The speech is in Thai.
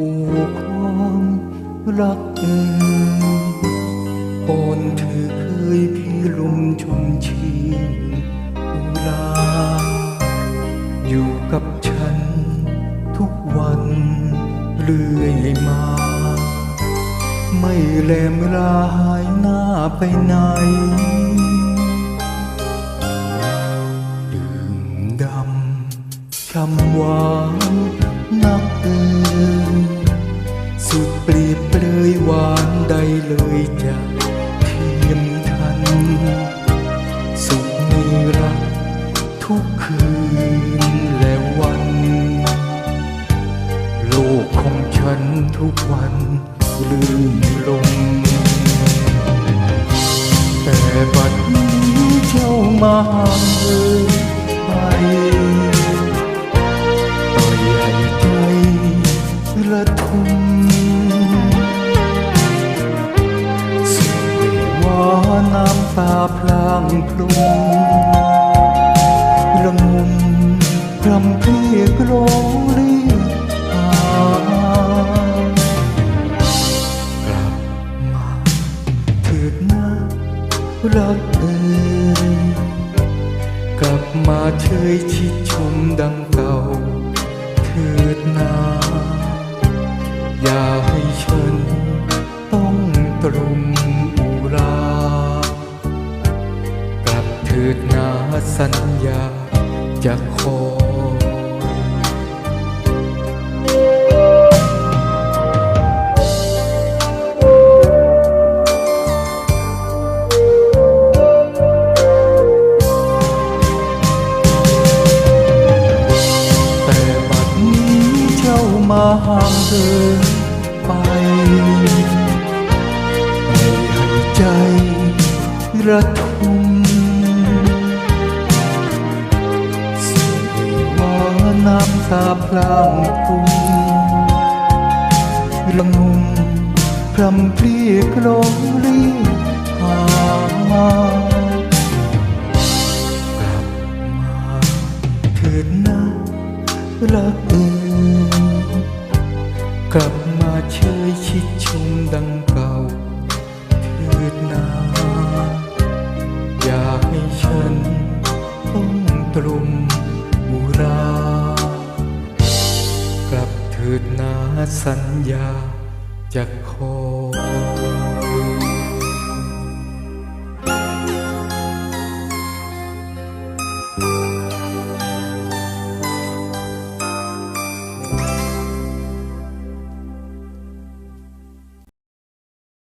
รักเอ่ยก่อนเธอเคยพี่ลมชมชื่นอุลา อยู่กับฉันทุกวันเรื่อยมา ไม่แลมลาหายหน้าไปไหนดื่มดำช้ำหวานนักเอ่ย สุดเปรียบเปรยหวานใดเลยจะเทียมทัน สุขมีรักทุกคืนและวัน โลกของฉันทุกวันลื่นลง แต่บัดนี้เจ้ามาห่างเลยไป พลางพลุงระงมพรำเพรียกร้องเรียกหากลับมาเถิดนะรักเอ่ยกลับมาเชยชิดชมดังเก่า สัญญาจะขอแต่บัดนี้เจ้ามาห่างเดินไป ไม่ให้ใจระทม น้ำตาพลางพรุงระงมพรำเพรียกร้องเรียกหากลับมาเถิดนะรักเอ่ยกลับมาเชยชิดชมดัง สัญญาจะขอ